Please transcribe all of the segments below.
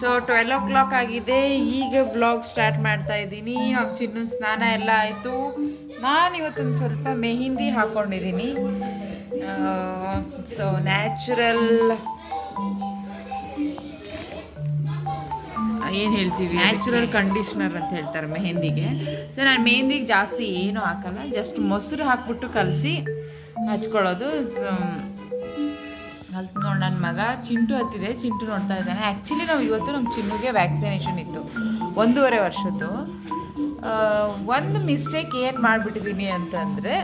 So twelve ಓ clock ಆಗಿದೆ. ಈಗ blog start ಮಾಡ್ತಾ ಇದ್ದೀನಿ. ನಮ್ಮ ಚಿನ್ನ ಸ್ನಾನ ಎಲ್ಲ ಆಯಿತು. ನಾನು ಇವತ್ತೊಂದು ಸ್ವಲ್ಪ ಮೆಹಿಂದಿ ಹಾಕ್ಕೊಂಡಿದ್ದೀನಿ ಸೊ ನ್ಯಾಚುರಲ್ ಏನು ಹೇಳ್ತೀವಿ? ನ್ಯಾಚುರಲ್ ಕಂಡೀಷ್ನರ್ ಅಂತ ಹೇಳ್ತಾರೆ ಮೆಹಂದಿಗೆ. ಸೊ ನಾನು ಮೆಹಂದಿಗೆ ಜಾಸ್ತಿ ಏನೂ ಹಾಕಲ್ಲ. ಜಸ್ಟ್ ಮೊಸರು ಹಾಕ್ಬಿಟ್ಟು ಕಲಸಿ ಹಚ್ಕೊಳ್ಳೋದು. ಹಲ್ತ್ ನೋಡಿ ನನ್ನ ಮಗ ಚಿಂಟು ಹತ್ತಿದೆ, ಚಿಂಟು ನೋಡ್ತಾ ಇದ್ದಾನೆ. ಆ್ಯಕ್ಚುಲಿ ನಾವು ಇವತ್ತು ನಮ್ಮ ಚಿನ್ನುಗೆ ವ್ಯಾಕ್ಸಿನೇಷನ್ ಇತ್ತು. ಒಂದೂವರೆ ವರ್ಷದ್ದು. ಒಂದು ಮಿಸ್ಟೇಕ್ ಏನು ಮಾಡಿಬಿಟ್ಟಿದ್ದೀನಿ ಅಂತಂದರೆ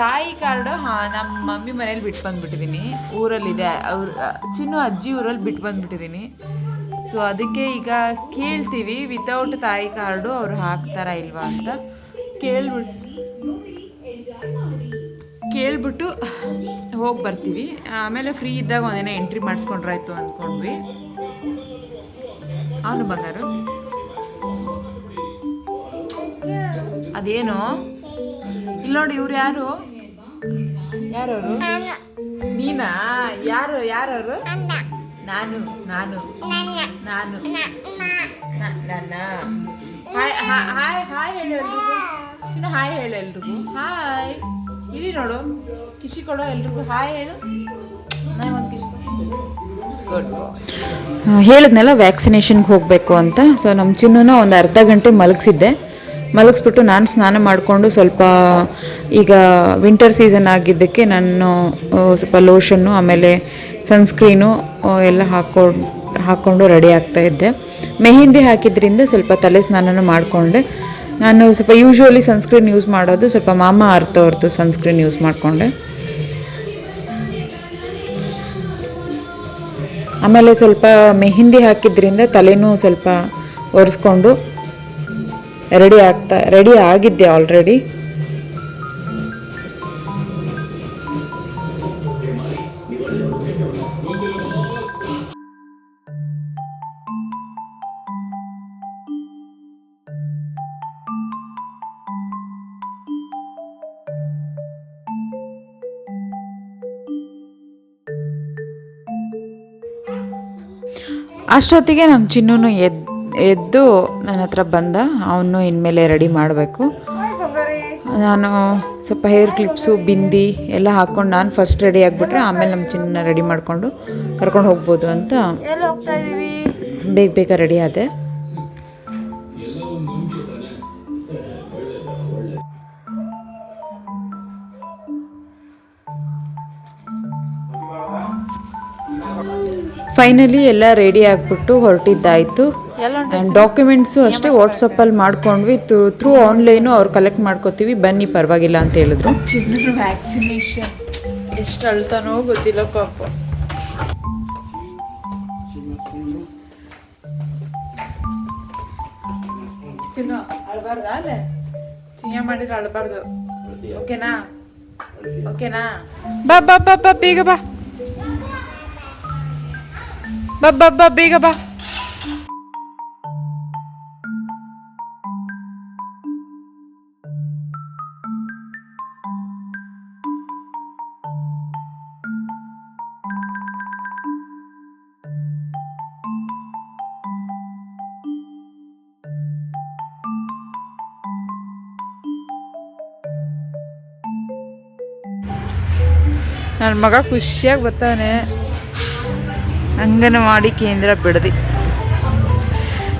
ತಾಯಿ ಕಾರ್ಡು, ಹಾಂ ನಮ್ಮ ಮಮ್ಮಿ ಮನೇಲಿ ಬಿಟ್ಟು ಬಂದುಬಿಟ್ಟಿದ್ದೀನಿ ಊರಲ್ಲಿದೆ. ಅವ್ರ ಚಿನ್ನು ಅಜ್ಜಿ ಊರಲ್ಲಿ ಬಿಟ್ಟು ಬಂದುಬಿಟ್ಟಿದ್ದೀನಿ ಸೊ ಅದಕ್ಕೆ ಈಗ ಕೇಳ್ತೀವಿ ವಿತೌಟ್ ತಾಯಿ ಕಾರ್ಡು ಅವ್ರು ಹಾಕ್ತಾರಾ ಇಲ್ವಾ ಅಂತ ಕೇಳ್ಬಿಟ್ಟು ಕೇಳ್ಬಿಟ್ಟು ಹೋಗಿ ಬರ್ತೀವಿ. ಆಮೇಲೆ ಫ್ರೀ ಇದ್ದಾಗ ಒಂದಿನ ಎಂಟ್ರಿ ಮಾಡಿಸ್ಕೊಂಡ್ರಾಯ್ತು ಅಂದ್ಕೊಂಡ್ವಿ ಅವನು ಬಂಗಾರು. ಅದೇನು? ಇಲ್ಲಿ ನೋಡಿ ಇವ್ರು ಯಾರು? ಯಾರವರು? ನೀನಾ? ಯಾರು, ಯಾರವರು? ನಾನು ನಾನು. ನಾನು. ನನ್ನ. ಹಾಯ್ ಹಾಯ್ ಹಾಯ್ ಹೇಳಿ ಎಲ್ರಿಗೂ. ಹಾಯ್ ಹೇಳಿ ಎಲ್ರಿಗೂ. ಹಾಯ್. ಇಲ್ಲಿ ನೋಡು. ಕಿಶಿ ಕೊಡ ಎಲ್ರಿಗೂ ಹಾಯ್ ಹೇಳು. ಕಿಶಿ ಹೇಳಿದ್ನಲ್ಲ ವ್ಯಾಕ್ಸಿನೇಷನ್ಗೆ ಹೋಗಬೇಕು ಅಂತ. ಸೊ ನಮ್ಮ ಚಿನ್ನೂನ ಒಂದು ಅರ್ಧ ಗಂಟೆ ಮಲಗಿಸಿದ್ದೆ. ಮಲಗಿಸ್ಬಿಟ್ಟು ನಾನು ಸ್ನಾನ ಮಾಡಿಕೊಂಡು ಸ್ವಲ್ಪ ಈಗ ವಿಂಟರ್ ಸೀಸನ್ ಆಗಿದ್ದಕ್ಕೆ ನಾನು ಸ್ವಲ್ಪ ಲೋಷನ್ನು ಆಮೇಲೆ ಸನ್ಸ್ಕ್ರೀನು ಎಲ್ಲ ಹಾಕೊಂಡು ಹಾಕ್ಕೊಂಡು ರೆಡಿ ಆಗ್ತಾ ಇದ್ದೆ. ಮೆಹೆಂದಿ ಹಾಕಿದ್ರಿಂದ ಸ್ವಲ್ಪ ತಲೆ ಸ್ನಾನನೂ ಮಾಡಿಕೊಂಡೆ. ನಾನು ಸ್ವಲ್ಪ ಯೂಶ್ವಲಿ ಸನ್ಸ್ಕ್ರೀನ್ ಯೂಸ್ ಮಾಡೋದು ಸ್ವಲ್ಪ ಮಾಮ ಅರ್ಥ ಅವ್ರದ್ದು ಸನ್ಸ್ಕ್ರೀನ್ ಯೂಸ್ ಮಾಡಿಕೊಂಡೆ. ಆಮೇಲೆ ಸ್ವಲ್ಪ ಮೆಹಂದಿ ಹಾಕಿದ್ರಿಂದ ತಲೆನೂ ಸ್ವಲ್ಪ ಒರೆಸ್ಕೊಂಡು ರೆಡಿ ಆಗ್ತಾ ರೆಡಿ ಆಗಿದ್ದೆ ಆಲ್ರೆಡಿ ಅಷ್ಟೊತ್ತಿಗೆ ನಮ್ಮ ಚಿನ್ನೂ ಎದ್ ಎದ್ದು ನನ್ನ ಹತ್ರ ಬಂದ ಅವನು ಇನ್ಮೇಲೆ ರೆಡಿ ಮಾಡಬೇಕು. ನಾನು ಸ್ವಲ್ಪ ಹೇರ್ ಕ್ಲಿಪ್ಸು ಬಿಂದಿ ಎಲ್ಲ ಹಾಕ್ಕೊಂಡು ನಾನು ಫಸ್ಟ್ ರೆಡಿ ಆಗಿಬಿಟ್ರೆ ಆಮೇಲೆ ನಮ್ಮ ಚಿನ್ನ ರೆಡಿ ಮಾಡಿಕೊಂಡು ಕರ್ಕೊಂಡು ಹೋಗ್ಬೋದು ಅಂತ ಬೇಗ ಬೇಗ ರೆಡಿ ಆದೆ. ಫೈನಲಿ ಎಲ್ಲ ರೆಡಿ ಆಗಿಬಿಟ್ಟು ಹೊರಟಿದ್ದಾಯಿತು. ಆ್ಯಂಡ್ ಡಾಕ್ಯುಮೆಂಟ್ಸು ಅಷ್ಟೇ ವಾಟ್ಸಪ್ಪಲ್ಲಿ ಮಾಡ್ಕೊಂಡ್ವಿ. ಥ್ರೂ ಆನ್ಲೈನು ಅವ್ರು ಕಲೆಕ್ಟ್ ಮಾಡ್ಕೋತೀವಿ. ಬನ್ನಿ ಪರವಾಗಿಲ್ಲ ಅಂತ ಹೇಳಿದ್ರು. ಚಿನ್ನ ವ್ಯಾಕ್ಸಿನೇಷನ್ ಎಷ್ಟು ಅಳ್ತಾನೋ ಗೊತ್ತಿಲ್ಲ ಪಾಪ. ಚಿನ್ನ ಅಳ್ಬಾರ್ದ ಅಲ್ಲೇ? ಚಿನ್ನ ಮಾಡಿದ್ರೆ ಅಳಬಾರ್ದು. ಓಕೆನಾ ಓಕೆನಾ ಬಾ ಬಾ ಬಾ ಬಾ ಬೇಗ ಬಾ. ಬಾ ಬಾ ಬಾ ಬೇಗ ಬಾ ನನ್ನ ಮಗ ಖುಷಿಯಾಗಿ ಬರ್ತಾನೆ ಅಂಗನವಾಡಿ ಕೇಂದ್ರ ಬಿಡದಿ.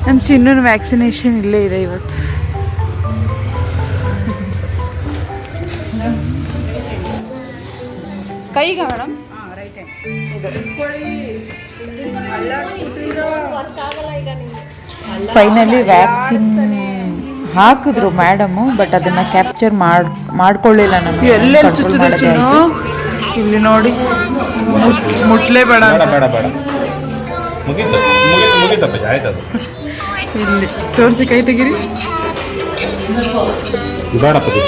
ನಮ್ಮ ಚಿನ್ನನ ವ್ಯಾಕ್ಸಿನೇಷನ್ ಇಲ್ಲೇ ಇದೆ ಇವತ್ತು. ಕೈಗ ಮೇಡಮ್ ಫೈನಲಿ ವ್ಯಾಕ್ಸಿನ್ ಹಾಕಿದ್ರು ಮೇಡಮು ಬಟ್ ಅದನ್ನ ಕ್ಯಾಪ್ಚರ್ ಮಾಡ್ ಮಾಡ್ಕೊಳ್ಳಿಲ್ಲ ನಮಗೆ. ಎಲ್ಲೆಲ್ಲಿ ಇಲ್ಲಿ ನೋಡಿ. ಮುಟ್ಲೇ ಬೇಡ ಬೇಡ ಬೇಡ ಬೇಡ. ಮುಗೀತು ಮುಗೀತು ಮುಗೀತಪ್ಪ ಆಯ್ತು ಅದು. ಇಲ್ಲಿ ತೋರಿಸಿ ಕೈ ತೆಗಿರಿ. ಬೇಡಪ್ಪ ಇದು.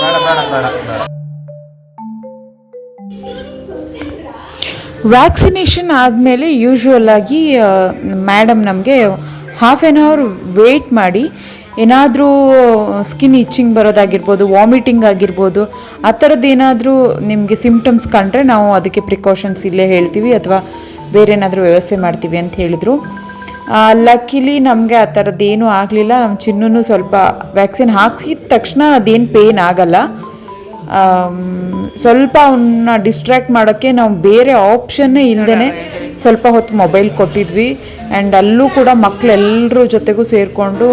ಬೇಡ ಬೇಡ ಬೇಡ ಬೇಡ ವ್ಯಾಕ್ಸಿನೇಷನ್ ಆದಮೇಲೆ ಯೂಶುವಲ್ ಆಗಿ ಮೇಡಮ್ ನಮಗೆ ಹಾಫ್ ಆ್ಯನ್ ಅವರ್ ವೆಯ್ಟ್ ಮಾಡಿ, ಏನಾದರೂ ಸ್ಕಿನ್ ಇಚ್ಚಿಂಗ್ ಬರೋದಾಗಿರ್ಬೋದು ವಾಮಿಟಿಂಗ್ ಆಗಿರ್ಬೋದು, ಆ ಥರದ್ದು ಏನಾದರೂ ನಿಮಗೆ ಸಿಮ್ಟಮ್ಸ್ ಕಂಡ್ರೆ ನಾವು ಅದಕ್ಕೆ ಪ್ರಿಕಾಷನ್ಸ್ ಇಲ್ಲೇ ಹೇಳ್ತೀವಿ ಅಥವಾ ಬೇರೆ ಏನಾದರೂ ವ್ಯವಸ್ಥೆ ಮಾಡ್ತೀವಿ ಅಂತ ಹೇಳಿದರು. ಲಕ್ಕಿಲಿ ನಮಗೆ ಆ ಥರದ್ದೇನೂ ಆಗಲಿಲ್ಲ. ನಮ್ಮ ಚಿನ್ನೂ ಸ್ವಲ್ಪ ವ್ಯಾಕ್ಸಿನ್ ಹಾಕ್ಸಿದ ತಕ್ಷಣ ಅದೇನು ಪೇನ್ ಆಗಲ್ಲ. ಸ್ವಲ್ಪ ಅವನ್ನ ಡಿಸ್ಟ್ರ್ಯಾಕ್ಟ್ ಮಾಡೋಕ್ಕೆ ನಾವು ಬೇರೆ ಆಪ್ಷನ್ನೇ ಇಲ್ಲದೇ ಸ್ವಲ್ಪ ಹೊತ್ತು ಮೊಬೈಲ್ ಕೊಟ್ಟಿದ್ವಿ. ಆ್ಯಂಡ್ ಅಲ್ಲೂ ಕೂಡ ಮಕ್ಕಳೆಲ್ಲರ ಜೊತೆಗೂ ಸೇರಿಕೊಂಡು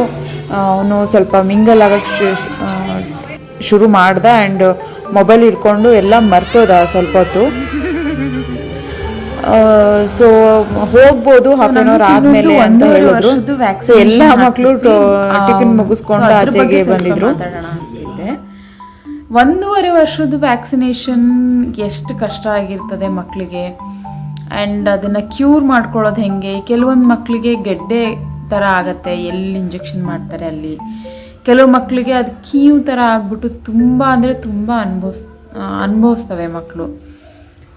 ಅವನು ಸ್ವಲ್ಪ ಮಿಂಗಲ್ ಆಗೋಕ್ಕೆ ಶುರು ಮಾಡ್ದ. ಆ್ಯಂಡ್ ಮೊಬೈಲ್ ಹಿಡ್ಕೊಂಡು ಎಲ್ಲ ಮರ್ತೋದ ಸ್ವಲ್ಪ ಹೊತ್ತು. ಸೊ ಹೋಗ್ಬೋದು ಹಾಫ್ ಆನ್ ಅವರ್ ಆದ್ಮೇಲೆ ಅಂತ ಹೇಳಿದ್ರು. ಎಲ್ಲ ಮಕ್ಕಳು ಟಿಫಿನ್ ಮುಗಿಸ್ಕೊಂಡು ಆಚೆಗೆ ಬಂದಿದ್ರು. ಒಂದೂವರೆ ವರ್ಷದ ವ್ಯಾಕ್ಸಿನೇಷನ್ ಎಷ್ಟು ಕಷ್ಟ ಆಗಿರ್ತದೆ ಮಕ್ಕಳಿಗೆ ಆ್ಯಂಡ್ ಅದನ್ನು ಕ್ಯೂರ್ ಮಾಡ್ಕೊಳ್ಳೋದು ಹೆಂಗೆ? ಕೆಲವೊಂದು ಮಕ್ಕಳಿಗೆ ಗೆಡ್ಡೆ ಥರ ಆಗತ್ತೆ, ಎಲ್ಲಿ ಇಂಜೆಕ್ಷನ್ ಮಾಡ್ತಾರೆ ಅಲ್ಲಿ. ಕೆಲವು ಮಕ್ಕಳಿಗೆ ಅದು ಕೀವು ಥರ ಆಗ್ಬಿಟ್ಟು ತುಂಬ ಅಂದರೆ ತುಂಬ ಅನುಭವಿಸ್ ಅನುಭವಿಸ್ತವೆ ಮಕ್ಕಳು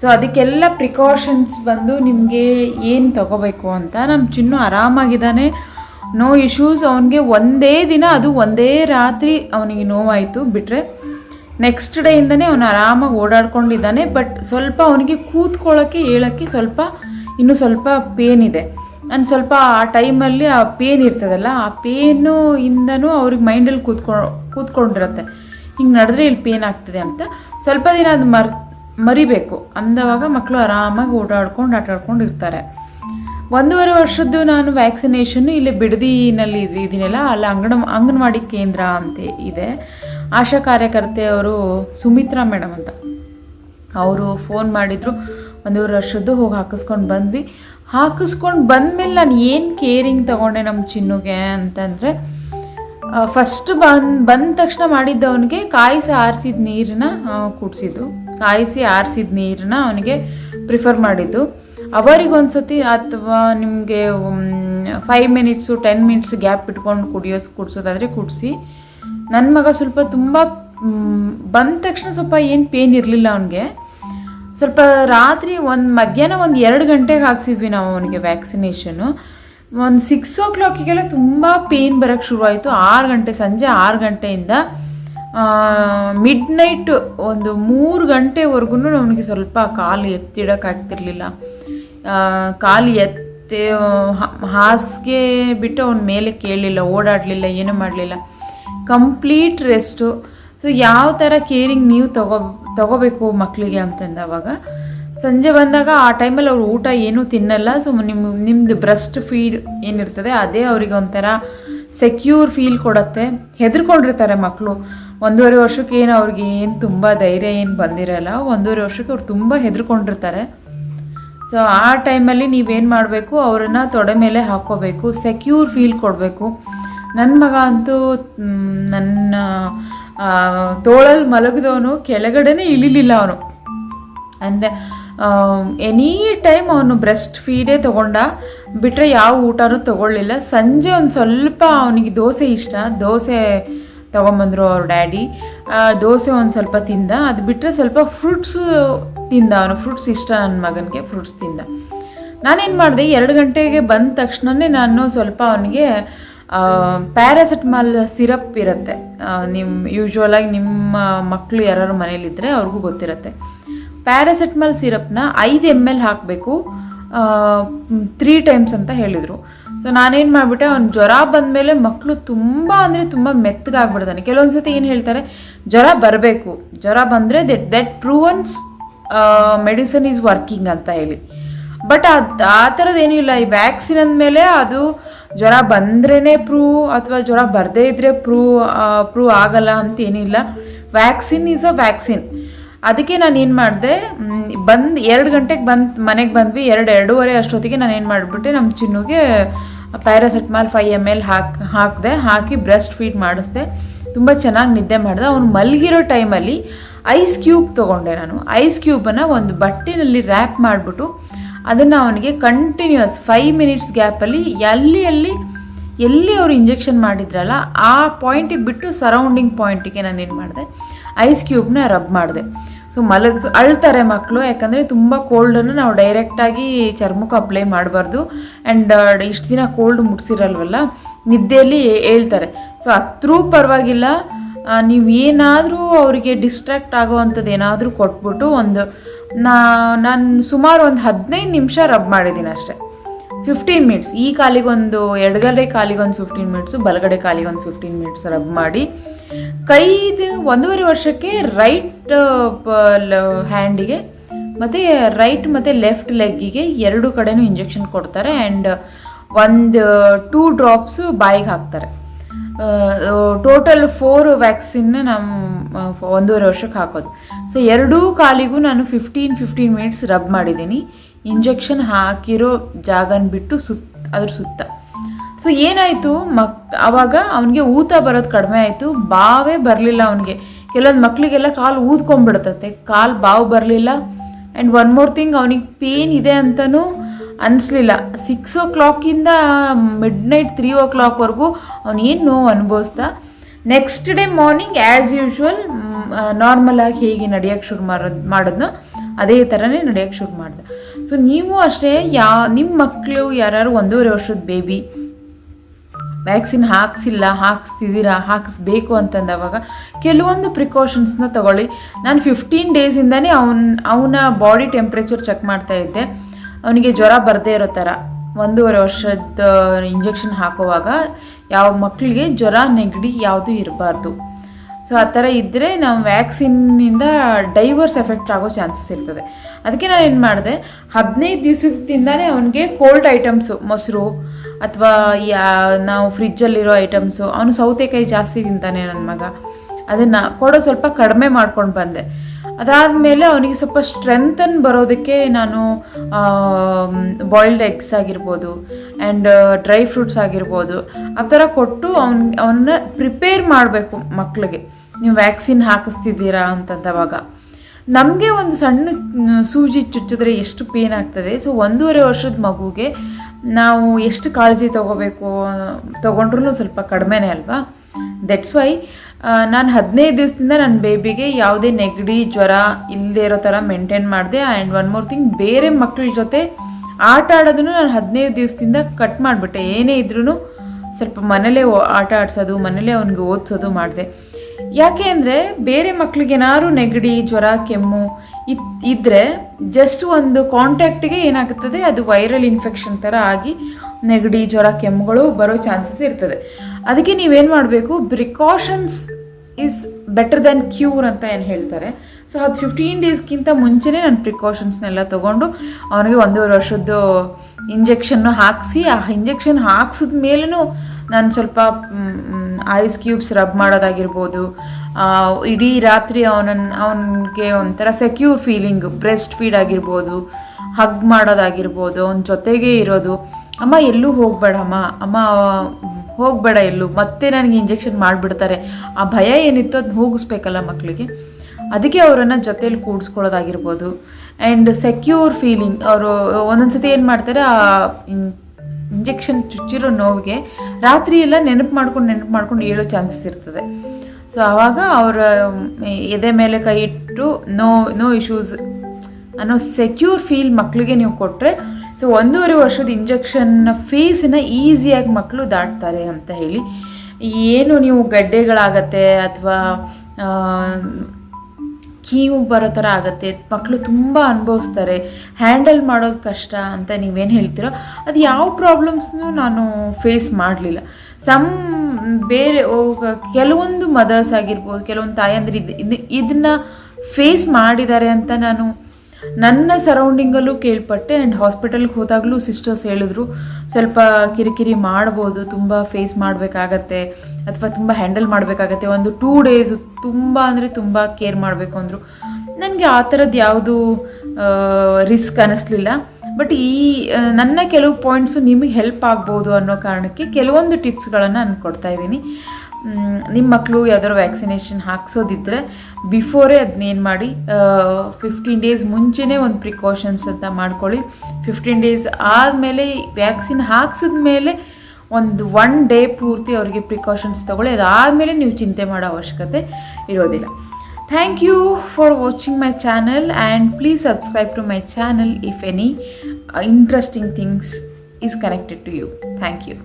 ಸೊ ಅದಕ್ಕೆಲ್ಲ ಪ್ರಿಕಾಷನ್ಸ್ ಬಂದು ನಿಮಗೆ ಏನು ತಗೋಬೇಕು ಅಂತ ನಮ್ಮ ಚಿನ್ನು ಆರಾಮಾಗಿದ್ದಾನೆ. ನೋ ಇಶ್ಯೂಸ್ ಅವನಿಗೆ ಒಂದೇ ದಿನ, ಅದು ಒಂದೇ ರಾತ್ರಿ ಅವನಿಗೆ ನೋವಾಯಿತು. ಬಿಟ್ಟರೆ ನೆಕ್ಸ್ಟ್ ಡೇಯಿಂದನೇ ಅವನು ಆರಾಮಾಗಿ ಓಡಾಡ್ಕೊಂಡಿದ್ದಾನೆ ಬಟ್ ಸ್ವಲ್ಪ ಅವನಿಗೆ ಕೂತ್ಕೊಳ್ಳೋಕ್ಕೆ ಹೇಳೋಕ್ಕೆ ಸ್ವಲ್ಪ ಇನ್ನೂ ಸ್ವಲ್ಪ ಪೇನ್ ಇದೆ. ನಾನು ಸ್ವಲ್ಪ ಆ ಟೈಮಲ್ಲಿ ಆ ಪೇನ್ ಇರ್ತದಲ್ಲ, ಆ ಪೇನು ಇಂದನೂ ಅವ್ರಿಗೆ ಮೈಂಡಲ್ಲಿ ಕೂತ್ಕೊ, ಕೂತ್ಕೊಂಡಿರತ್ತೆ. ಹಿಂಗೆ ನಡೆದ್ರೆ ಇಲ್ಲಿ ಪೇನ್ ಆಗ್ತದೆ ಅಂತ. ಸ್ವಲ್ಪ ದಿನ ಅದು ಮರ್, ಮರಿಬೇಕು. ಅಂದವಾಗ ಮಕ್ಕಳು ಆರಾಮಾಗಿ ಓಡಾಡ್ಕೊಂಡು, ಆಟಾಡ್ಕೊಂಡು ಇರ್ತಾರೆ. ಒಂದೂವರೆ ವರ್ಷದ್ದು ನಾನು ವ್ಯಾಕ್ಸಿನೇಷನ್ ಇಲ್ಲಿ ಬಿಡದಿನಲ್ಲಿ ಇದೀನಲ್ಲ ಅಲ್ಲಿ ಅಂಗನ ಅಂಗನವಾಡಿ ಕೇಂದ್ರ ಅಂತ ಇದೆ. ಆಶಾ ಕಾರ್ಯಕರ್ತೆಯವರು ಸುಮಿತ್ರಾ ಮೇಡಮ್ ಅಂತ. ಅವರು ಫೋನ್ ಮಾಡಿದರು. ಒಂದೂವರೆ ವರ್ಷದ್ದು ಹೋಗಿ ಹಾಕಿಸ್ಕೊಂಡು ಬಂದ್ವಿ. ಹಾಕಿಸ್ಕೊಂಡು ಬಂದಮೇಲೆ ನಾನು ಏನು ಕೇರಿಂಗ್ ತಗೊಂಡೆ ನಮ್ಮ ಚಿನ್ನುಗೆ ಅಂತಂದರೆ ಫಸ್ಟ್ ಬಂದು, ಬಂದ ತಕ್ಷಣ ಮಾಡಿದ್ದವನಿಗೆ ಕಾಯಿಸಿ ಆರಿಸಿದ ನೀರನ್ನ ಕುಡಿಸಿದ್ದು. ಕಾಯಿಸಿ ಆರಿಸಿದ ನೀರನ್ನ ಅವನಿಗೆ ಪ್ರಿಫರ್ ಮಾಡಿದ್ದು. ಅವರಿಗೊಂದ್ಸತಿ ಅಥವಾ ನಿಮಗೆ five minutes ten minutes gap ಇಟ್ಕೊಂಡು ಕುಡಿಯೋ, ಕುಡ್ಸೋದಾದರೆ ಕುಡಿಸಿ. ನನ್ನ ಮಗ ಸ್ವಲ್ಪ ತುಂಬ ಬಂದ ತಕ್ಷಣ ಸ್ವಲ್ಪ ಏನು ಪೇನ್ ಇರಲಿಲ್ಲ ಅವನಿಗೆ. ಸ್ವಲ್ಪ ರಾತ್ರಿ ಒಂದು, ಮಧ್ಯಾಹ್ನ ಒಂದು ಎರಡು ಗಂಟೆಗೆ ಹಾಕ್ಸಿದ್ವಿ ನಾವು ಅವನಿಗೆ ವ್ಯಾಕ್ಸಿನೇಷನು ಒಂದು ಸಿಕ್ಸ್ ಓ ಕ್ಲಾಕಿಗೆಲ್ಲ ತುಂಬ ಪೇನ್ ಬರೋಕ್ಕೆ ಶುರುವಾಯಿತು. ಆರು ಗಂಟೆ, ಸಂಜೆ ಆರು ಗಂಟೆಯಿಂದ ಮಿಡ್ ನೈಟ್ ಒಂದು ಮೂರು ಗಂಟೆವರೆಗೂ ಅವನಿಗೆ ಸ್ವಲ್ಪ ಕಾಲು ಎತ್ತಿಡೋಕ್ಕಾಗ್ತಿರ್ಲಿಲ್ಲ ಕಾಲು ಎತ್ತೆ ಹಾಸಿಗೆ ಬಿಟ್ಟು ಅವನ ಮೇಲೆ ಕೇಳಲಿಲ್ಲ, ಓಡಾಡಲಿಲ್ಲ, ಏನೂ ಮಾಡಲಿಲ್ಲ. Complete rest. ಸೊ ಯಾವ ಥರ ಕೇರಿಂಗ್ ನೀವು ತಗೋ, ತಗೋಬೇಕು ಮಕ್ಕಳಿಗೆ ಅಂತಂದವಾಗ, ಸಂಜೆ ಬಂದಾಗ ಆ ಟೈಮಲ್ಲಿ ಅವ್ರು ಊಟ ಏನೂ ತಿನ್ನಲ್ಲ. ಸೊ ನಿಮ್ಮ ನಿಮ್ಮದು ಬ್ರೆಸ್ಟ್ ಫೀಡ್ ಏನಿರ್ತದೆ, ಅದೇ ಅವರಿಗೆ ಒಂಥರ ಸೆಕ್ಯೂರ್ ಫೀಲ್ ಕೊಡುತ್ತೆ. ಹೆದರ್ಕೊಂಡಿರ್ತಾರೆ ಮಕ್ಕಳು ಒಂದೂವರೆ ವರ್ಷಕ್ಕೆ ಏನು ಅವ್ರಿಗೆ ಏನು ತುಂಬ ಧೈರ್ಯ ಏನು ಬಂದಿರಲ್ಲ, ಒಂದೂವರೆ ವರ್ಷಕ್ಕೆ ಅವ್ರು ತುಂಬ ಹೆದರ್ಕೊಂಡಿರ್ತಾರೆ. ಸೊ ಆ ಟೈಮಲ್ಲಿ ನೀವೇನು ಮಾಡಬೇಕು? ಅವರನ್ನು ತೊಡೆ ಮೇಲೆ ಹಾಕೋಬೇಕು ಸೆಕ್ಯೂರ್ ಫೀಲ್ ಕೊಡಬೇಕು. ನನ್ನ ಮಗ ಅಂತೂ ನನ್ನ ತೋಳಲ್ಲಿ ಮಲಗಿದವನು ಕೆಳಗಡೆನೇ ಇಳಿಲಿಲ್ಲ ಅವನು. ಅಂದರೆ ಎನಿ ಟೈಮ್ ಅವನು ಬ್ರೆಸ್ಟ್ ಫೀಡೇ ತೊಗೊಂಡ ಬಿಟ್ಟರೆ ಯಾವ ಊಟನೂ ತೊಗೊಳ್ಳಿಲ್ಲ. ಸಂಜೆ ಒಂದು ಸ್ವಲ್ಪ ಅವನಿಗೆ ದೋಸೆ ಇಷ್ಟ. ದೋಸೆ ತೊಗೊಂಬಂದರು ಅವ್ರ ಡ್ಯಾಡಿ. ದೋಸೆ ಒಂದು ಸ್ವಲ್ಪ ತಿಂದ. ಅದು ಬಿಟ್ಟರೆ ಸ್ವಲ್ಪ ಫ್ರೂಟ್ಸು ತಿಂದ ಅವನು ಫ್ರೂಟ್ಸ್ ಇಷ್ಟ ನನ್ನ ಮಗನಿಗೆ ಫ್ರೂಟ್ಸ್ ತಿಂದ. ನಾನೇನು ಮಾಡಿದೆ, ಎರಡು ಗಂಟೆಗೆ ಬಂದ ತಕ್ಷಣವೇ ನಾನು ಸ್ವಲ್ಪ ಅವನಿಗೆ ಪ್ಯಾರಾಸೆಟಮಾಲ್ ಸಿರಪ್ ಇರುತ್ತೆ. ನಿಮ್ಮ ಯೂಶ್ವಲಾಗಿ ನಿಮ್ಮ ಮಕ್ಕಳು ಯಾರು ಮನೇಲಿದ್ದರೆ ಅವ್ರಿಗೂ ಗೊತ್ತಿರುತ್ತೆ. ಪ್ಯಾರಾಸೆಟಮಾಲ್ ಸಿರಪ್ನ ಐದು ಎಂ ಎಲ್ ಹಾಕಬೇಕು ತ್ರೀ ಟೈಮ್ಸ್ ಅಂತ ಹೇಳಿದರು. ಸೊ ನಾನೇನು ಮಾಡಿಬಿಟ್ಟೆ, ಅವ್ನು ಜ್ವರ ಬಂದಮೇಲೆ ಮಕ್ಕಳು ತುಂಬ ಅಂದರೆ ತುಂಬ ಮೆತ್ತಗಾಗ್ಬಿಡ್ತಾನೆ. ಕೆಲವೊಂದು ಸತಿ ಏನು ಹೇಳ್ತಾರೆ, ಜ್ವರ ಬರಬೇಕು. ಜ್ವರ ಬಂದರೆ that that proves medicine is working ಅಂತ ಹೇಳಿ. ಬಟ್ ಅದು ಆ ಥರದ್ದು ಏನೂ ಇಲ್ಲ. ಈ ವ್ಯಾಕ್ಸಿನ್ ಅಂದಮೇಲೆ ಅದು ಜ್ವರ ಬಂದ್ರೇ ಪ್ರೂವ್ ಅಥವಾ ಜ್ವರ ಬರದೇ ಇದ್ದರೆ ಪ್ರೂವ್ ಪ್ರೂವ್ ಆಗಲ್ಲ ಅಂತ ಏನಿಲ್ಲ ವ್ಯಾಕ್ಸಿನ್ ಈಸ್ ಅ ವ್ಯಾಕ್ಸಿನ್ ಅದಕ್ಕೆ ನಾನು ಏನು ಮಾಡಿದೆ ಬಂದು ಎರಡು ಗಂಟೆಗೆ ಬಂದು, ಮನೆಗೆ ಬಂದ್ವಿ. ಎರಡು, ಎರಡೂವರೆ ಅಷ್ಟೊತ್ತಿಗೆ ನಾನು ಏನು ಮಾಡಿಬಿಟ್ಟೆ ನಮ್ಮ ಚಿನ್ನುಗೆ ಪ್ಯಾರಾಸೆಟ್ಮಾಲ್ ಫೈ ಎಂ ಎಲ್ ಹಾಕಿ, ಹಾಕಿದೆ, ಹಾಕಿ ಬ್ರೆಸ್ಟ್ ಫೀಡ್ ಮಾಡಿಸ್ದೆ. ತುಂಬ ಚೆನ್ನಾಗಿ ನಿದ್ದೆ ಮಾಡಿದೆ. ಅವ್ನು ಮಲಗಿರೋ ಟೈಮಲ್ಲಿ ಐಸ್ ಕ್ಯೂಬ್ ತೊಗೊಂಡೆ ನಾನು. ಐಸ್ ಕ್ಯೂಬನ್ನು ಒಂದು ಬಟ್ಟೆನಲ್ಲಿ ರ್ಯಾಪ್ ಮಾಡಿಬಿಟ್ಟು ಅದನ್ನು ಅವನಿಗೆ ಕಂಟಿನ್ಯೂಸ್ ಫೈವ್ ಮಿನಿಟ್ಸ್ ಗ್ಯಾಪಲ್ಲಿ ಎಲ್ಲಿ ಎಲ್ಲಿ ಎಲ್ಲಿ ಅವರು ಇಂಜೆಕ್ಷನ್ ಮಾಡಿದ್ರಲ್ಲ ಆ ಪಾಯಿಂಟಿಗೆ ಬಿಟ್ಟು ಸರೌಂಡಿಂಗ್ ಪಾಯಿಂಟಿಗೆ ನಾನು ಏನು ಮಾಡಿದೆ? ಐಸ್ ಕ್ಯೂಬ್ನ ರಬ್ ಮಾಡಿದೆ. ಸೊ ಮಲಗ್ ಅಳ್ತಾರೆ ಮಕ್ಕಳು ಯಾಕಂದರೆ ತುಂಬ ಕೋಲ್ಡನ್ನು ನಾವು ಡೈರೆಕ್ಟಾಗಿ ಚರ್ಮಕ್ಕೆ ಅಪ್ಲೈ ಮಾಡಬಾರ್ದು. ಆ್ಯಂಡ್ ಇಷ್ಟು ದಿನ ಕೋಲ್ಡ್ ಮುಟ್ಸಿರಲ್ವಲ್ಲ? ನಿದ್ದೆಯಲ್ಲಿ ಹೇಳ್ತಾರೆ. ಸೊ ಹತ್ರೂ ಪರವಾಗಿಲ್ಲ ನೀವು ಏನಾದರೂ ಅವರಿಗೆ ಡಿಸ್ಟ್ರಾಕ್ಟ್ ಆಗೋವಂಥದ್ದು ಏನಾದರೂ ಕೊಟ್ಬಿಟ್ಟು ಒಂದು, ನಾ, ನಾನು ಸುಮಾರು ಒಂದು ಹದಿನೈದು ನಿಮಿಷ ರಬ್ ಮಾಡಿದ್ದೀನಿ ಅಷ್ಟೇ. ಫಿಫ್ಟೀನ್ ಮಿನಿಟ್ಸ್ ಈ ಕಾಲಿಗೊಂದು, ಎಡಗಡೆ ಕಾಲಿಗೊಂದು ಫಿಫ್ಟೀನ್ ಮಿನಿಟ್ಸು ಬಲಗಡೆ ಕಾಲಿಗೊಂದು ಫಿಫ್ಟೀನ್ ಮಿನಿಟ್ಸ್ ರಬ್ ಮಾಡಿ, ಕೈದು ಒಂದೂವರೆ ವರ್ಷಕ್ಕೆ ರೈಟ್ ಹ್ಯಾಂಡಿಗೆ ಮತ್ತು ರೈಟ್ ಮತ್ತು ಲೆಫ್ಟ್ ಲೆಗ್ಗಿಗೆ ಎರಡು ಕಡೆನೂ ಇಂಜೆಕ್ಷನ್ ಕೊಡ್ತಾರೆ ಆ್ಯಂಡ್ ಒಂದು ಟೂ ಡ್ರಾಪ್ಸು ಬಾಯಿಗೆ ಹಾಕ್ತಾರೆ. ಟೋಟಲ್ ಫೋರ್ ವ್ಯಾಕ್ಸಿನ್ ನಮ್ಮ ಒಂದೂವರೆ ವರ್ಷಕ್ಕೆ ಹಾಕೋದು. ಸೊ ಎರಡೂ ಕಾಲಿಗೂ ನಾನು ಫಿಫ್ಟೀನ್ ಫಿಫ್ಟೀನ್ ಮಿನಿಟ್ಸ್ ರಬ್ ಮಾಡಿದ್ದೀನಿ. ಇಂಜೆಕ್ಷನ್ ಹಾಕಿರೋ ಜಾಗನ ಬಿಟ್ಟು ಸುತ್ತ ಅದ್ರ ಸುತ್ತ. ಸೊ ಏನಾಯಿತು? ಮಕ್ ಆವಾಗ ಅವನಿಗೆ ಊತ ಬರೋದು ಕಡಿಮೆ ಆಯಿತು. ಬಾವೇ ಬರಲಿಲ್ಲ ಅವನಿಗೆ. ಕೆಲವೊಂದು ಮಕ್ಕಳಿಗೆಲ್ಲ ಕಾಲು ಊದ್ಕೊಂಡ್ಬಿಡ್ತತೆ. ಕಾಲು ಬಾವು ಬರಲಿಲ್ಲ. ಆ್ಯಂಡ್ ಒನ್ ಮೋರ್ ಥಿಂಗ್ ಅವನಿಗೆ ಪೇನ್ ಇದೆ ಅಂತಲೂ ಅನಿಸ್ಲಿಲ್ಲ. ಸಿಕ್ಸ್ ಓ ಕ್ಲಾಕಿಂದ ಮಿಡ್ ನೈಟ್ ತ್ರೀ ಓ ಕ್ಲಾಕ್ವರೆಗೂ ಅವನು ಏನು ನೋವು ಅನುಭವಿಸ್ದ next day morning as usual normal ಆಗಿ ಹೇಗೆ ನಡೆಯೋಕ್ಕೆ ಶುರು ಮಾಡೋದು ಅದೇ ಥರನೇ ನಡೆಯೋಕ್ಕೆ ಶುರು ಮಾಡಿದೆ. ಸೊ ನೀವು ಅಷ್ಟೇ ಯಾ ನಿಮ್ಮ ಮಕ್ಕಳು ಯಾರು ಒಂದೂವರೆ ವರ್ಷದ ಬೇಬಿ ವ್ಯಾಕ್ಸಿನ್ ಹಾಕ್ಸಿಲ್ಲ ಹಾಕ್ಸ್ತಿದ್ದೀರಾ ಹಾಕಿಸ್ಬೇಕು ಅಂತಂದವಾಗ ಕೆಲವೊಂದು ಪ್ರಿಕಾಷನ್ಸ್ನ ತಗೊಳ್ಳಿ. ನಾನು ಫಿಫ್ಟೀನ್ ಡೇಸಿಂದನೇ ಅವನ ಅವನ ಬಾಡಿ ಟೆಂಪ್ರೇಚರ್ ಚೆಕ್ ಮಾಡ್ತಾ ಇದ್ದೆ. ಅವನಿಗೆ ಜ್ವರ ಬರದೇ ಇರೋ ಥರ. ಒಂದೂವರೆ ವರ್ಷದ ಇಂಜೆಕ್ಷನ್ ಹಾಕುವಾಗ ಯಾವ ಮಕ್ಕಳಿಗೆ ಜ್ವರ, ನೆಗಡಿ ಯಾವುದೂ ಇರಬಾರ್ದು. ಸೊ ಆ ಥರ ಇದ್ದರೆ ನಾವು ವ್ಯಾಕ್ಸಿನ್ನಿಂದ ಡೈವರ್ಸ್ ಎಫೆಕ್ಟ್ ಆಗೋ ಚಾನ್ಸಸ್ ಇರ್ತದೆ. ಅದಕ್ಕೆ ನಾನು ಏನು ಮಾಡಿದೆ, ಹದಿನೈದು ದಿವಸದಿಂದನೇ ಅವನಿಗೆ ಕೋಲ್ಡ್ ಐಟಮ್ಸು ಮೊಸರು ಅಥವಾ, ಯಾ, ನಾವು ಫ್ರಿಜ್ಜಲ್ಲಿರೋ ಐಟಮ್ಸು ಅವನು ಸೌತೆಕಾಯಿ ಜಾಸ್ತಿ ತಿಂತಾನೆ ನನ್ನ ಮಗ. ಅದನ್ನು ಕೊಡೋ ಸ್ವಲ್ಪ ಕಡಿಮೆ ಮಾಡ್ಕೊಂಡು ಬಂದೆ. ಅದಾದಮೇಲೆ ಅವನಿಗೆ ಸ್ವಲ್ಪ ಸ್ಟ್ರೆಂತನ್ ಬರೋದಕ್ಕೆ ನಾನು ಬಾಯ್ಲ್ಡ್ ಎಗ್ಸ್ ಆಗಿರ್ಬೋದು ಆ್ಯಂಡ್ ಡ್ರೈ ಫ್ರೂಟ್ಸ್ ಆಗಿರ್ಬೋದು. ಆ ಥರ ಕೊಟ್ಟು ಅವನ್, ಅವನ್ನ ಪ್ರಿಪೇರ್ ಮಾಡಬೇಕು ಮಕ್ಕಳಿಗೆ ನೀವು ವ್ಯಾಕ್ಸಿನ್ ಹಾಕಿಸ್ತಿದ್ದೀರಾ ಅಂತಂದವಾಗ ನಮಗೆ ಒಂದು ಸಣ್ಣ ಸೂಜಿ ಚುಚ್ಚಿದ್ರೆ ಎಷ್ಟು ಪೇನ್ ಆಗ್ತದೆ. ಸೊ ಒಂದೂವರೆ ವರ್ಷದ ಮಗುಗೆ ನಾವು ಎಷ್ಟು ಕಾಳಜಿ ತೊಗೋಬೇಕು ತೊಗೊಂಡ್ರೂ ಸ್ವಲ್ಪ ಕಡಿಮೆನೇ ಅಲ್ವಾ? ದಟ್ಸ್ ವೈ ನಾನು ಹದಿನೈದು ದಿವಸದಿಂದ ನನ್ನ ಬೇಬಿಗೆ ಯಾವುದೇ ನೆಗಡಿ, ಜ್ವರ ಇಲ್ಲದೆ ಇರೋ ಥರ ಮೇಂಟೈನ್ ಮಾಡಿದೆ. ಆ್ಯಂಡ್ ಒನ್ ಮೋರ್ ಥಿಂಗ್ ಬೇರೆ ಮಕ್ಕಳ ಜೊತೆ ಆಟ ಆಡೋದನ್ನು ನಾನು ಹದಿನೈದು ದಿವಸದಿಂದ ಕಟ್ ಮಾಡಿಬಿಟ್ಟೆ. ಏನೇ ಇದ್ರೂ ಸ್ವಲ್ಪ ಮನೇಲೇ ಆಟ ಆಡಿಸೋದು, ಮನೇಲೇ ಅವ್ನಿಗೆ ಓದಿಸೋದು ಮಾಡಿದೆ. ಯಾಕೆ ಅಂದರೆ ಬೇರೆ ಮಕ್ಕಳಿಗೆ ಏನಾದ್ರು ನೆಗಡಿ, ಜ್ವರ, ಕೆಮ್ಮು ಇದ್ದರೆ ಜಸ್ಟ್ ಒಂದು ಕಾಂಟ್ಯಾಕ್ಟಿಗೆ ಏನಾಗುತ್ತದೆ ಅದು ವೈರಲ್ ಇನ್ಫೆಕ್ಷನ್ ಥರ ಆಗಿ ನೆಗಡಿ, ಜ್ವರ, ಕೆಮ್ಮುಗಳು ಬರೋ ಚಾನ್ಸಸ್ ಇರ್ತದೆ. ಅದಕ್ಕೆ ನೀವೇನು ಮಾಡಬೇಕು? Precautions is better than cure ಅಂತ ಏನು ಹೇಳ್ತಾರೆ? ಸೊ ಅದು ಫಿಫ್ಟೀನ್ ಡೇಸ್ಗಿಂತ ಮುಂಚೆನೇ ನಾನು ಪ್ರಿಕಾಷನ್ಸ್ನೆಲ್ಲ ತೊಗೊಂಡು ಅವನಿಗೆ ಒಂದೂವರೆ ವರ್ಷದ್ದು ಇಂಜೆಕ್ಷನ್ನು ಹಾಕಿಸಿ, ಆ ಇಂಜೆಕ್ಷನ್ ಹಾಕ್ಸಿದ ಮೇಲೂ ನಾನು ಸ್ವಲ್ಪ ಐಸ್ ಕ್ಯೂಬ್ಸ್ ರಬ್ ಮಾಡೋದಾಗಿರ್ಬೋದು ಇಡೀ ರಾತ್ರಿ ಅವನನ್ನು ಅವನಿಗೆ ಒಂಥರ ಸೆಕ್ಯೂರ್ ಫೀಲಿಂಗ್ ಬ್ರೆಸ್ಟ್ ಫೀಡ್ ಆಗಿರ್ಬೋದು ಹಗ್ ಮಾಡೋದಾಗಿರ್ಬೋದು, ಅವನ ಜೊತೆಗೆ ಇರೋದು. ಅಮ್ಮ ಎಲ್ಲೂ ಹೋಗಬೇಡ ಅಮ್ಮ ಅಮ್ಮ ಹೋಗಬೇಡ ಎಲ್ಲೂ. ಮತ್ತೆ ನನಗೆ ಇಂಜೆಕ್ಷನ್ ಮಾಡಿಬಿಡ್ತಾರೆ. ಆ ಭಯ ಏನಿತ್ತು ಅದನ್ನ ಹೋಗಿಸ್ಬೇಕಲ್ಲ ಮಕ್ಕಳಿಗೆ ಅದಕ್ಕೆ ಅವರನ್ನು ಜೊತೇಲಿ ಕೂಡಿಸ್ಕೊಳ್ಳೋದಾಗಿರ್ಬೋದು. ಆ್ಯಂಡ್ ಸೆಕ್ಯೂರ್ ಫೀಲಿಂಗ್ ಅವರು ಒಂದೊಂದ್ಸತಿ ಏನು ಮಾಡ್ತಾರೆ, ಆ ಇಂಜೆಕ್ಷನ್ ಚುಚ್ಚಿರೋ ನೋವಿಗೆ ರಾತ್ರಿ ಎಲ್ಲ ನೆನಪು ಮಾಡ್ಕೊಂಡು ನೆನಪು ಮಾಡ್ಕೊಂಡು ಹೇಳೋ ಚಾನ್ಸಸ್ ಇರ್ತದೆ. ಸೊ ಆವಾಗ ಅವರ ಎದೆ ಮೇಲೆ ಕೈ ಇಟ್ಟು ನೋ ನೋ ಇಶ್ಯೂಸ್ ಅನ್ನೋ ಸೆಕ್ಯೂರ್ ಫೀಲ್ ಮಕ್ಕಳಿಗೆ ನೀವು ಕೊಟ್ಟರೆ ಸೊ ಒಂದೂವರೆ ವರ್ಷದ ಇಂಜೆಕ್ಷನ್ ಫೀಸನ್ನು ಈಸಿಯಾಗಿ ಮಕ್ಕಳು ದಾಟ್ತಾರೆ ಅಂತ ಹೇಳಿ. ಏನು ನೀವು ಗಡ್ಡೆಗಳಾಗತ್ತೆ ಅಥವಾ ಕೀವು ಬರೋ ಥರ ಆಗುತ್ತೆ ಮಕ್ಕಳು ತುಂಬ ಅನುಭವಿಸ್ತಾರೆ ಹ್ಯಾಂಡಲ್ ಮಾಡೋದು ಕಷ್ಟ ಅಂತ ನೀವೇನು ಹೇಳ್ತೀರೋ, ಅದು ಯಾವ ಪ್ರಾಬ್ಲಮ್ಸ್ನೂ ನಾನು ಫೇಸ್ ಮಾಡಲಿಲ್ಲ. ಸಮ್ ಬೇರೆ ಕೆಲವೊಂದು ಮದರ್ಸ್ ಆಗಿರ್ಬೋದು, ಕೆಲವೊಂದು ತಾಯಂದ್ರೆ ಇದು ಇದನ್ನು ಫೇಸ್ ಮಾಡಿದ್ದಾರೆ ಅಂತ ನಾನು ನನ್ನ ಸರೌಂಡಿಂಗಲ್ಲೂ ಕೇಳ್ಪಟ್ಟೆ ಆ್ಯಂಡ್ ಹಾಸ್ಪಿಟಲ್ಗೆ ಹೋದಾಗಲೂ ಸಿಸ್ಟರ್ಸ್ ಹೇಳಿದ್ರು, ಸ್ವಲ್ಪ ಕಿರಿಕಿರಿ ಮಾಡ್ಬೋದು, ತುಂಬ ಫೇಸ್ ಮಾಡಬೇಕಾಗತ್ತೆ, ಅಥವಾ ತುಂಬ ಹ್ಯಾಂಡಲ್ ಮಾಡಬೇಕಾಗತ್ತೆ, ಒಂದು ಟೂ ಡೇಸು ತುಂಬ ಅಂದರೆ ತುಂಬ ಕೇರ್ ಮಾಡಬೇಕು ಅಂದರು. ನನಗೆ ಆ ಥರದ್ದು ಯಾವುದು ರಿಸ್ಕ್ ಅನ್ನಿಸ್ಲಿಲ್ಲ ಬಟ್ ಈ ನನ್ನ ಕೆಲವು ಪಾಯಿಂಟ್ಸು ನಿಮಗೆ ಹೆಲ್ಪ್ ಆಗ್ಬೋದು ಅನ್ನೋ ಕಾರಣಕ್ಕೆ ಕೆಲವೊಂದು ಟಿಪ್ಸ್ಗಳನ್ನು ನಾನು ಕೊಡ್ತಾ ಇದ್ದೀನಿ. ನಿಮ್ಮ ಮಕ್ಕಳು ಯಾವ್ದಾದ್ರು ವ್ಯಾಕ್ಸಿನೇಷನ್ ಹಾಕ್ಸೋದಿದ್ರೆ ಬಿಫೋರೇ ಅದನ್ನೇನು ಮಾಡಿ ಫಿಫ್ಟೀನ್ ಡೇಸ್ ಮುಂಚೆನೇ ಒಂದು ಪ್ರಿಕಾಷನ್ಸ್ ಅಂತ ಮಾಡ್ಕೊಳ್ಳಿ. ಫಿಫ್ಟೀನ್ ಡೇಸ್ ಆದಮೇಲೆ ವ್ಯಾಕ್ಸಿನ್ ಹಾಕ್ಸಿದ ಮೇಲೆ ಒಂದು ಒನ್ ಡೇ ಪೂರ್ತಿ ಅವರಿಗೆ ಪ್ರಿಕಾಷನ್ಸ್ ತೊಗೊಳ್ಳಿ. ಅದಾದಮೇಲೆ ನೀವು ಚಿಂತೆ ಮಾಡೋ ಅವಶ್ಯಕತೆ ಇರೋದಿಲ್ಲ. Thank you for watching my channel and please subscribe to my channel if any interesting things is connected to you thank you.